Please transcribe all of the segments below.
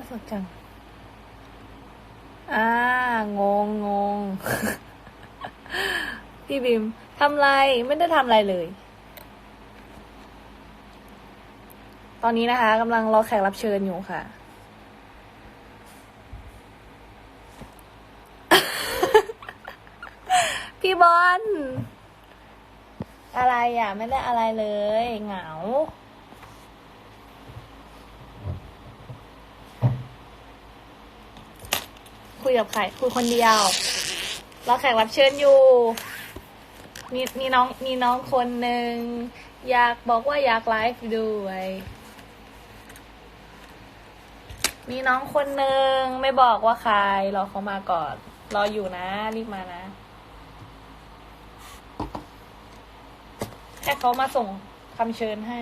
าสดจัง อ่างงงง พี่บิมทำไร ไม่ได้ทำอะไรเลย ตอนนี้นะคะกำลังรอแขกรับเชิญอยู่ค่ะ พี่บอลอะไรอะ ไม่ได้อะไรเลย เหงา ยกับใครคุยคนเดียวรอแขกรับเชิญอยู่ มีมีน้องมีน้องคนหนึ่งอยากบอกว่าอยากไลฟ์ด้วย มีน้องคนหนึ่งไม่บอกว่าใครรอเขามาก่อน รออยู่นะรีบมานะ แค่เขามาส่งคำเชิญให้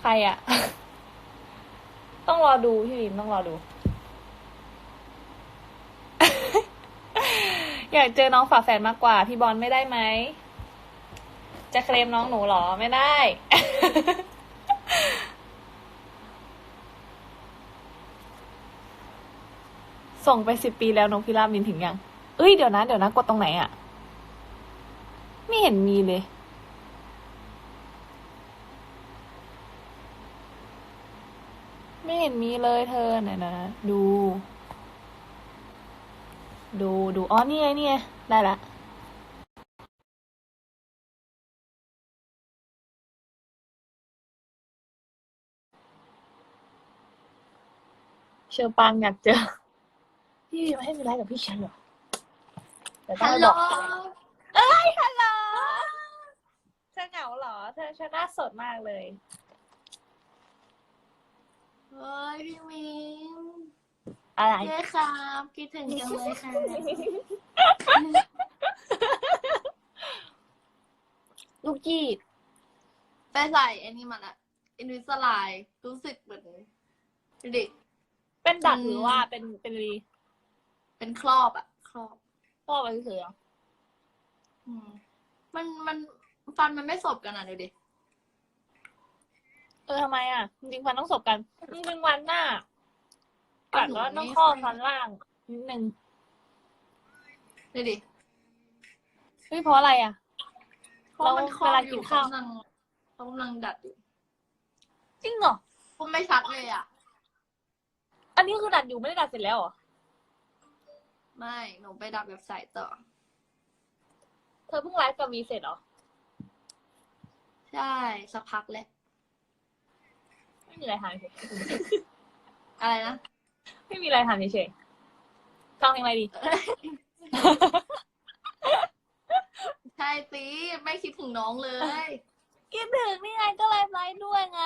ใครอะ ต้องรอดูพี่บิมต้องรอดู อยากเจอน้องฝาแฝดมากกว่า พี่บอลไม่ได้ไหม จะเคลมน้องหนูหรอไม่ได้ ส่งไปสิบปีแล้วนกพิราบบินถึงยัง เอ้ยเดี๋ยวนะ เดี๋ยวนะ กดตรงไหนอะ ไม่เห็นมีเลยไม่เห็นมีเลยเธอไหนนะดู ดูดูอ๋อนี่ไงนี่ไงได้ละเชอปังอยากเจอ พี่ไม่ให้มีไลฟ์กับพี่ฉันเหรอเดี๋ยวต้องฮัลไปโหล บอกเอ้ย ฮัลโหล เธอเหงาเหรอ เธอเธอหน้าสดมากเลย เฮ้ยพี่มิง อะไรเจ๊ครับคิดถึงจังเลยค่ะลูกจีดไปใส่อันนี้มันอะอินวิสไลรู้สึกเหมือนดูดิเป็นดัดอืมหรือว่าเป็นเป็นรีเป็นครอบอะครอบพ่อไปเฉยๆเหรออืมมันมันฟันมันไม่สบกันอะดูดิ เออทำไมอะ จริงๆฟันต้องสบกัน จริงๆวันหน้า กัดว่าต้องข้อฟันล่างนิดนึงดูดิเฮ้ยเพราะอะไรอะ เพราะมันครอบเวลาอกิยู่นเขาข้าวกำลังเขากำลังดัดอยู่จริงเหรอพูดไม่ชัดเลยอะอันนี้คือดัดอยู่ไม่ได้ดัดเสร็จแล้วเหรอ ไม่ หนูไปดัดแบบใส่ต่อ เธอเพิ่งไลฟ์กับวีเสร็จเหรอ ใช่ สักพักแล้ว ไม่มีอะไรทำเฉยอะไรนะ ไม่มีอะไรทำเฉยๆฟังเพลงอะไรดี ใช่สิไม่คิดถึงน้องเลย คิดถึงนี่ไงก็ไลฟ์ไลฟ์ด้วยไง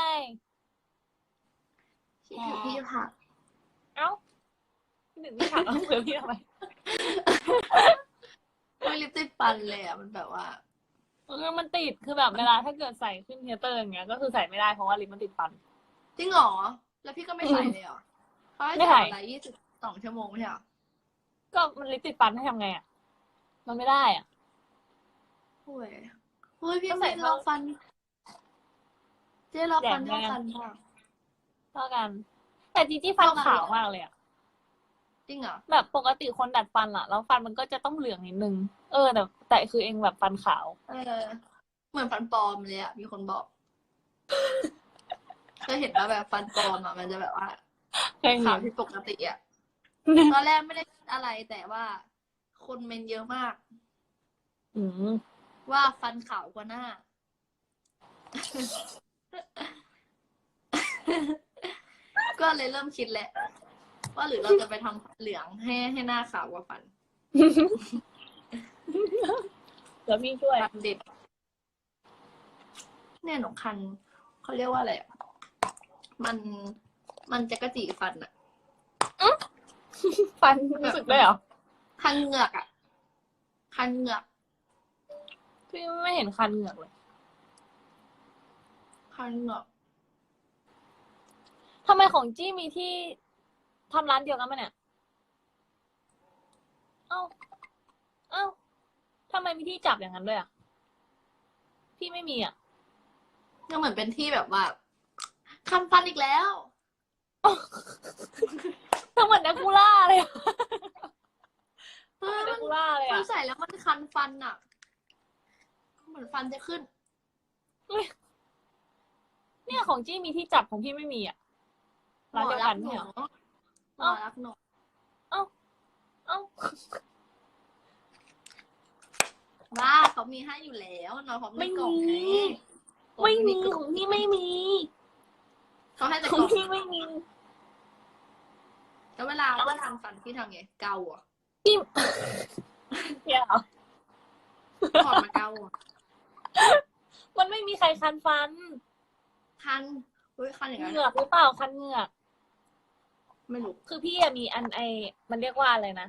คิดถึงพี่ผัก เอ้าคิดถึงพี่ถามเอาเผื่อพี่ทำไมไม่ลิปติดฟันเลยอะ มันแบบว่าเออมันติดคือแบบเวลาถ้าเกิดใส่ขึ้นเทยเตอร์อย่างเงี้ยก็คือใส่ไม่ได้เพราะว่าลิปมันติดฟัน จริงเหรอ แล้วพี่ก็ไม่ใส่เลยเหรอ เขาให้ไม่ใส่ใส่อะไรยี่สิบสองชั่วโมงไม่ใช่เหรอก็มันลิปติดฟันให้ทำไงอะ มันไม่ได้อะ โอ้ยเฮ้ยพี่ก็ใส่ไม่เท่าลองฟัน เจ๊ลองฟันแดเท่างแดง กันป่ะเท่ากัน แต่จีจี้ฟันเท่ากันขาวมากเลยอะ จริงเหรอแบบปกติคนดัดฟันอะแล้วฟันมันก็จะต้องเหลืองนิดนึง เออ แต่แต่คือเองแบบฟันขาว เออ เหมือนฟันปลอมเลยอะ มีคนบอกเคยเห็นว่าแบบฟันปลอมอะ มันจะแบบว่า เคยขาวเห็นผิดปกติอะ ตอนแรกไม่ได้คิดอะไรแต่ว่า คนเมนเยอะมาก อืมว่าฟันขาวกว่าหน้า ก็เลยเริ่มคิดแหละ ว่าหรือเราจะไปทำฟันเหลืองให้ให้หน้าขาวกว่าฟันเดี๋ยวพี่ช่วย ฟันเด็ดเนี่ยหนูคันเขาเรียกว่าอะไรอะมัน มันจะกระจีฟันอะฟันรู้สึกได้เหรอคันเหงือกอะคันเหงือกพี่ไม่เห็นคันเหงือกเลย คันเหงือกทำไมของจี้มีที่ทำร้านเดียวกันปะเนี่ย เอ้า เอ้าทำไมมีที่จับอย่างนั้นด้วยอะ พี่ไม่มีอะ ก็เหมือนเป็นที่แบบว่าคันฟันอีกแล้ว ทำเหมือนนักคูล่าเลยอะเออนัมักนคูล่าเลยมัอะนใส่แล้วมันคันฟันอะ เหมือนฟันจะขึ้น เนี่ยของจี้มีที่จับของพี่ไม่มีอะหมร้านอเดียวรักักนหนูเนี่ยหมอรักหนูเอ้าว่าเขามีให้อยู่แล้วนอนพร้อมในกล่องไงไม่มีกล่ขอองงพี่ไม่มี เขาให้แต่ขกองล่องพี่ไม่มี แล้วเวลาว่าทำฟันพี่ทำไงเกาอะพี่ เดี๋ยวถอดมาเกาอะมันไม่มีใครคันฟัน คันเฮ้ยคันอย่างเหนั้นงือกหรือเปล่าคันเหงือก ไม่รู้คือพี่อะมีอันไอ มันเรียกว่าอะไรนะ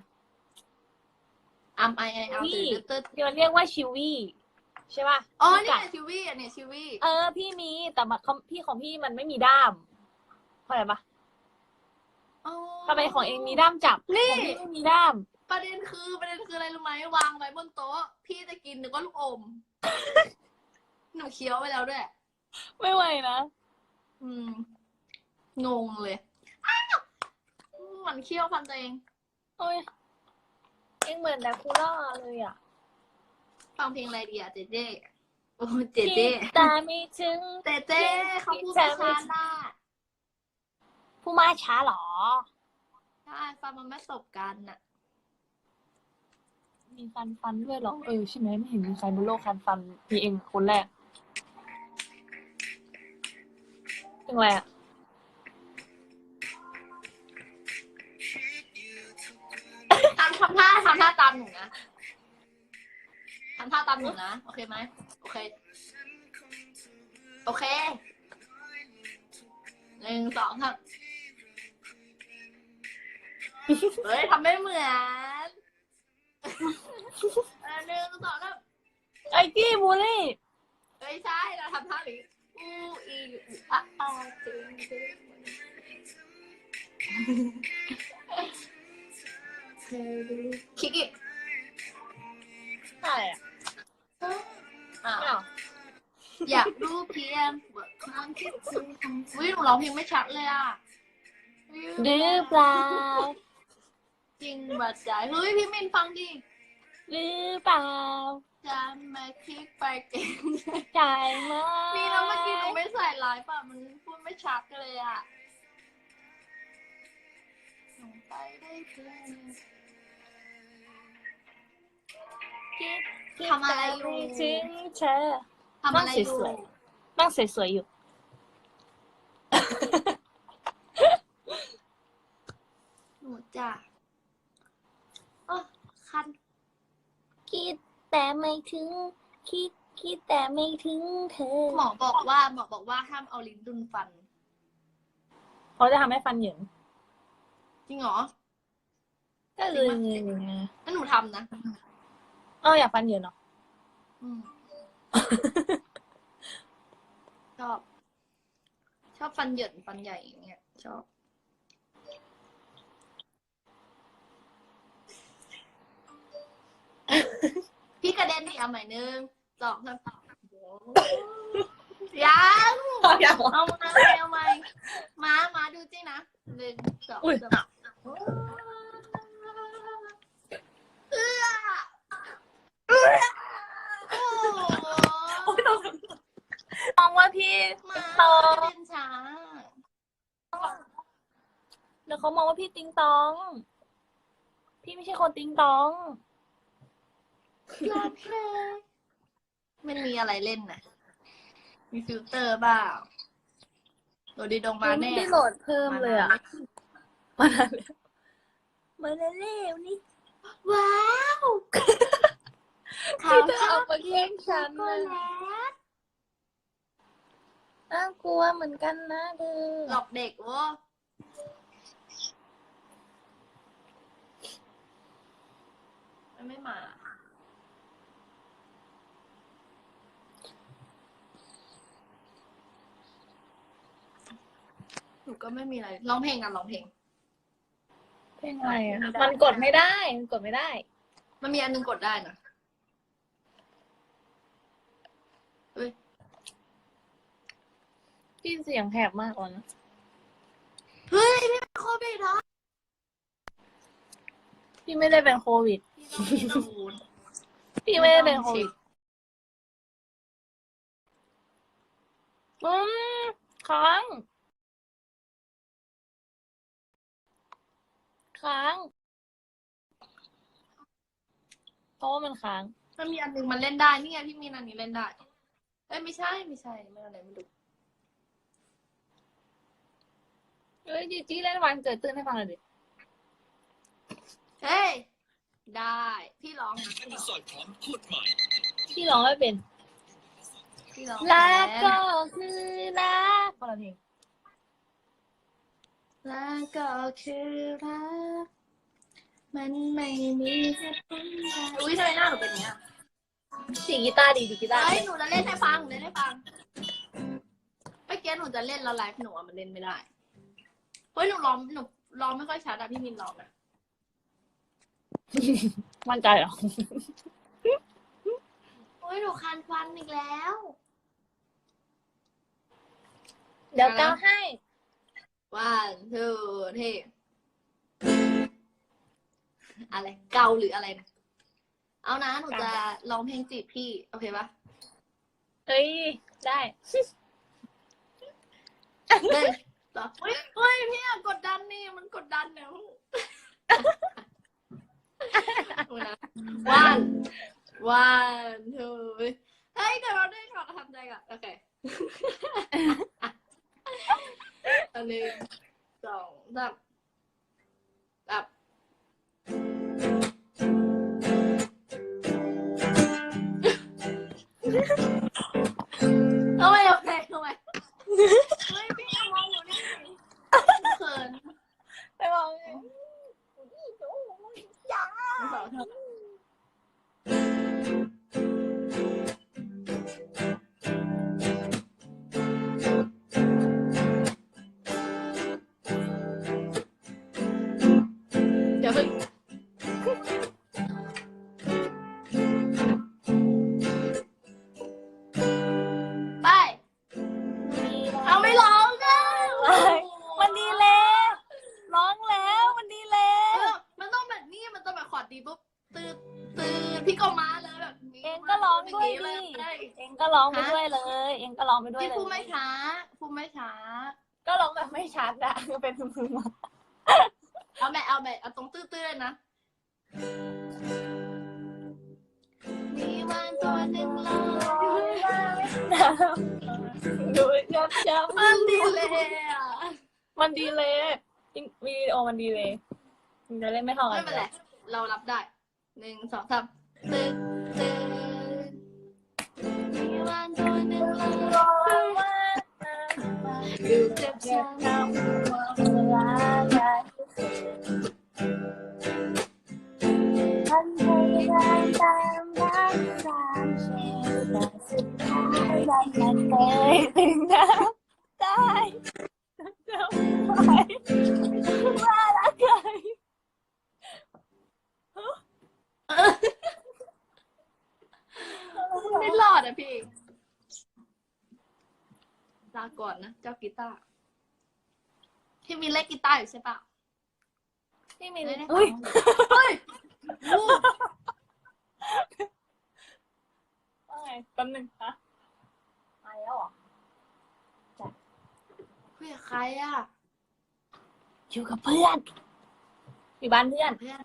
อัมไอไอเอานี่ตื่นตื่นที่มันเรียกว่าชิวี่ ใช่ป่ะอ๋อนี่ไงชิวี่อันเนี้ยชิวี่เออ พี่มีแต่มาเขาพี่ของพี่มันไม่มีด้ามเข้าใจปะอ๋อทำไมของเองมีด้ามจับนี่ของพี่ไม่มีด้าม ประเด็นคือประเด็นคืออะไรรู้ไหมวางไว้บนโต๊ะ พี่จะกินนึกว่าลูกอม หนูเคี้ยวไปแล้วด้วย ไม่ไหวนะอืม งงเลยอ้าวหมันเคี้ยวฟันตัวเองโอ้ยเองเหมือนแดคูล่าเลยอะ ฟังเพลงอะไรดีอะเจเจโอ้เจเจคิดแต่ไม่ถึงเจเจเขาพูดแต่ช้าไม่ๆน่ะผู้มาช้าเหรอใช่ฟังมันไม่สบกันน่ะมีคันฟันด้วยเหรอ เออ ใช่ไหมไม่เห็นมีใครบนโลกคันฟันมีเองคนแรกเป็นไรอะทำทำท่าทำท่าตามหนูนะ ทำท่าตามหนูนะ โอเคไหมโอเค โอเคหนึ่งสองสามเฮ้ยทำไม่เหมือนเออหนึ่งสองสามไอ้กี้บูลลี่เฮ้ยใช่เราทำท่านี้อูอีอูอะอาตึงตึงคิกอีกใช่ อะอะอ้าวอยากรู้เพียงว่าความคิดถึงของวิหนูร้องเพลงไม่ชัดเลยอะหรือเปล่า จริงบัดใจเฮ้ยพี่มินฟังดิหรือเปล่าจะมาคลิกไปเก่งใจไหมนี่แล้วเมื่อกี้หนูไม่ใส่ไลฟ์ป่ะมันพูดไม่ชัดเลยอะหนูไปได้เพียงคิด ทำอะไรอยู่คิดแต่ไม่ถึงเธอทำอะไรอยู่สวยนั่งสวยๆอยู่ หนูจ้ะอ๋อคัน คิดแต่ไม่ถึง คิดคิดแต่ไม่ถึงเธอ หมอบอกว่า หมอบอกว่าห้ามเอาลิ้นดุนฟันเขาจะทำให้ฟันเหยินจริงเหรอ ก็เลยไงงั้นหนูทำนะ เอออยากฟันเหยินเหรออืมชอบ ชอบฟันเหยินฟันใหญ่อย่างเงี้ยชอบ พี่กระเด็นดิเอาใหม่หนึ่งสองสามยังอยาก เอามาเอาใหม่มา มาดูจริงนะหนึ่งสองอุ้ยสามเอื้อโอ้โห มองว่า พี่มาตองเล่นช้าเดี๋ยวเขามองว่าพี่ติงตอง พี่ไม่ใช่คนติงตองโอเคมันมีอะไรเล่นน่ะ มีฟิลเตอร์บ้าโดดีดงมาไม่แน่ได้โหลดเพิ่มเลยอะมาแล้วมาแล้วเร็วนี่ ว้าวพี่จะเอามาแย่งฉันก็นะแล้ว น่ากลัวเหมือนกันนะเธอหลอกเด็กเวะมันไม่มาหนูก็ไม่มีอะไรร้องเพลงกันร้องเพลงเพลงอะไรอะไม่ได้มันกดไม่ได้ มันกดไม่ได้ มันมีอันนึงกดได้นะเฮ้ย พี่เสียงแหบมากเลยนะเฮ้ยพี่เป็นโควิดเหรอพี่ไม่ได้เป็นโควิด พี่ต้องมีนูนพี่ไม่ได้เป็นโควิดอืมค้างค้างเพราะว่ามันค้าง มันมีอันหนึงมันเล่นได้ นี่ไงพี่มีนอันนี้เล่นได้ เอ้ยไม่ใช่ไม่ใช่ไม่อะไรไม่รู้ เอ้ยจีจี้เล่นวันเกิดตื่นให้ฟังหน่อยดิเฮ้ย ได้ พี่ร้องนะพี่ร้องสอดคล้องโคตรใหม่ พี่ร้องไม่เป็นพี่ร้องรักแล้ก็วคือรักคนละเพลงรักก็คือรัก มันไม่มีเหตุผลใดอุ้ยทำไมหน้าหนูเป็นอย่างเนี้ยสีกีตาร์ดีดีกีตาร์เฮ้ยหนูจะเล่นให้ฟังหนูเล่นให้ฟังเมื่อกี้หนูจะเล่นแล้วไลฟ์หนูอะมันเล่นไม่ได้ เฮ้ยหนูร้องหนูร้องไม่ค่อยชัดอะพี่มินร้องนะมั่นใจเหรอ เฮ้ยหนูคันฟันอีกแล้ว เดี๋ยวก้าวให้ one two three อะไรเกาหรืออะไรนะเอานะหนูจะร้องเพลงจีบพี่ โอเคปะเอ้ย ได้เล่นต่อเฮ้ยเฮ้ยพี่อะกดดันนี่ มันกดดันเนี่ยดูนะ one one two เฮ้ยเดี๋ยวเราได้ขอทำใจก่อนโอเคอันหนึ่งสองสามแบบเไปมองสอง เองก็ร้องไปด้วยเลย เองก็ร้องไปด้วยพี่เลย พูดไม่ช้าพูดไม่ช้า ก็ร้องแบบไม่ชัดอะเป็นพึมๆอะเอาแม่เอาแม่เอาตรงตื้อๆเลยนะ มีวันตัวหนึ่งลอยดูยับยับมันดีเลยอะมันดีเลยจริงวิดีโอมันดีเลยมันจะเล่นไม่เท่ากัไม่นเป็นไรเรารับได้หนึ่งสองสามตื้อ อยู่กับ กีตาร์อยู่ใช่ปะที่มีเล่นให้ฟัอุ้ยงเฮ้ยอู้ว่าไงแป๊บนึงฮะมาแล้วเหรอคุยกับใครอะอยู่กับเพื่อน อยู่บ้านเพื่อน เพื่อน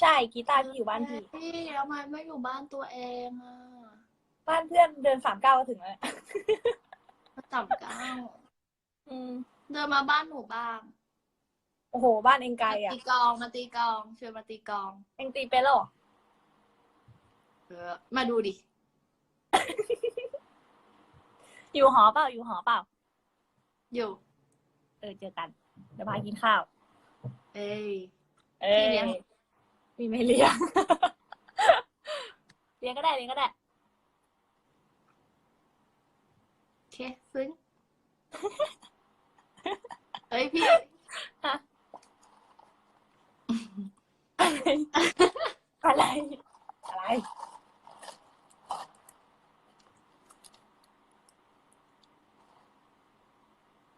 ใช่กีตาร์ที่อยู่บ้านพี่ พี่ทำไมไม่อยู่บ้านตัวเองอะบ้านเพื่อนเดินสามเก้าก็ถึงแล้วมาจับก้าวอืม เดินมาบ้านหนูบ้างโอ้โห บ้านเองไกลมาอะ ตีกลองมาตีกลองเชิญมาตีกลอง เองตีเป็นแล้วเหรอเออ มาดูดิ อยู่หอเปล่าอยู่หอเปล่า อยู่ เออเจอกัน เดี๋ยวพากินข้าว เอ้ย เอ้ยพี่เลี้ยง มีไม่เลี้ยง เลี้ยงก็ได้เลี้ยงก็ได้ โอเค ซึ้ง เฮ้ยพี่อะไร อะไร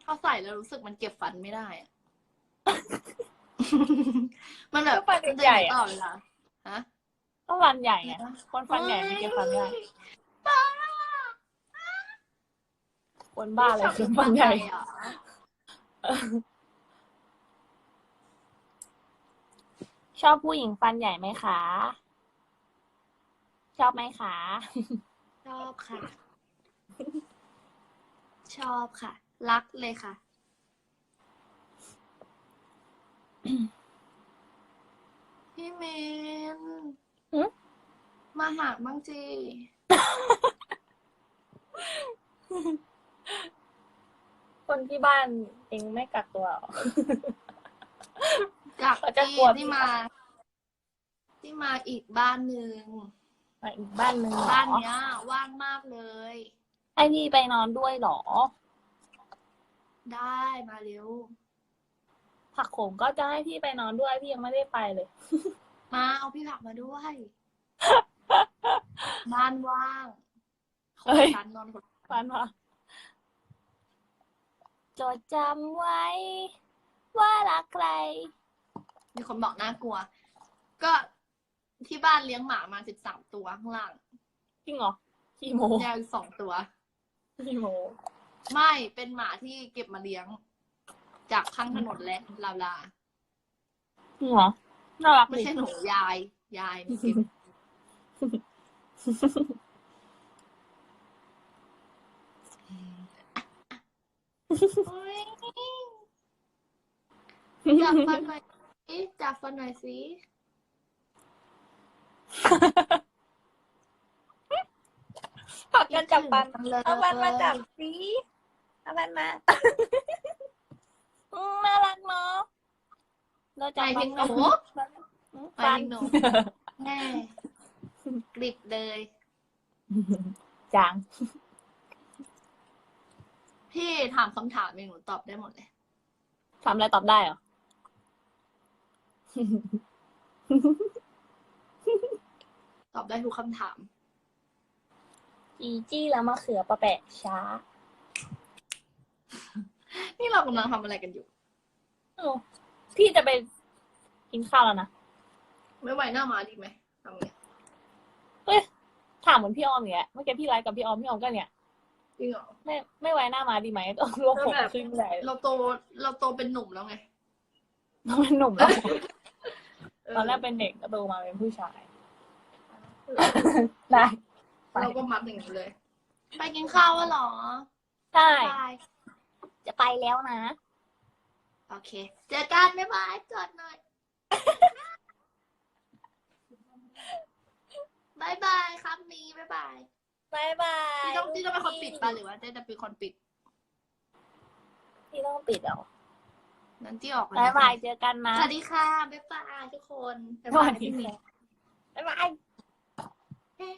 ทอใส่แล้วรู้สึกมันเก็บฟันไม่ได้อะมันแบบก็ฟันใหญ่อะ ตลอดเวลาฮะก็ฟันใหญ่ไงคนฟันใหญ่ไม่เก็บฟันได้บ้าคนบ้าเลยคือฟันใหญ่ อะ ชอบผู้หญิงฟันใหญ่ไหมคะ ชอบไหมคะ ชอบค่ะ ชอบค่ะ รักเลยค่ะ พี่เมนหึ มาหาบ้างจี คนที่บ้านเองไม่กักตัวเหรอ จากเขาจะที่กลัว ที่มา ที่มาอีกบ้านหนึ่งมาอีกบ้านหนึ่งเหรอบ้านเนี้ยว่างมากเลยให้พี่ไปนอนด้วยเหรอ ได้มาเร็ว ผักโขมก็จะให้พี่ไปนอนด้วยพี่ยังไม่ได้ไปเลย มาเอาพี่ผักมาด้วย บ้านว่างเอ้ย ฉันนอนคนฟันว่า จดจำไว้ ว่ารักใคร มีคนบอกน่ากลัว ก็ที่บ้านเลี้ยงหมามาสิบสามตัวข้างล่างจริงเหรอขี้โมแยกสองตัว ขี้โมไม่เป็นหมาที่เก็บมาเลี้ยง จากข้างถนนและลาวลาจริงเหรอน่ารักไม่ดิใช่หนูยาย ยายนี่เก็บ อ๊ยจับฟันหน่อยสิจับฟันหน่อยสิผักกันจับปันคิดถึงเลยเอาปันมาจับสิเอาปันมาอืมน่ารักเนาะเราใจจับถึงหนูไปฟันหนูแม่กริบเลย จาง พี่ถามคำถามเองหนูตอบได้หมดเลยทำอะไรตอบได้เหรอ ตอบได้ทุกคำถาม จีจี้แล้วมะเขือปะแปะช้า นี่เรากำลังทำอะไรกันอยู่เออพี่จะไปกินข้าวแล้วนะ ไม่ไหวหน้ามาดีไหมทำไงถามเหมือนพี่ออมอย่างเงี้ยเมื่อกี้พี่ไลฟ์กับพี่ออมพี่ออมก็เนี่ย จริงเหรอไม่ไม่ไว้หน้ามาดีไหมต้องรวบผมแบบขึ้นใหญ่เราโตเราโตเป็นหนุ่มแล้วไงต้องเป็นหนุ่มแล้วเออตอนแรกเป็นเด็กก็โตมาเป็นผู้ชายได้ไปเราก็มัดอย่างนี้เลย ไปกินข้าวแล้วเหรอใช่ไปจะไปแล้วนะ โอเค เจอกันบ๊ายบายกอดหน่อยบายบายครับนี้บ๊ายบาย บายบายที่ต้องที่ต้องเป็นคนปิดป่ะหรือว่าเจ๊จะเป็นคนปิดที่ต้องปิดเหรอนั้นที่ออกบายบายเจอกันนะสวัสดีค่ะบ๊ายบายทุกคน บ๊ายสบาวัยสดีพี่หมีค่ะบ๊ายบายเอ๊ะ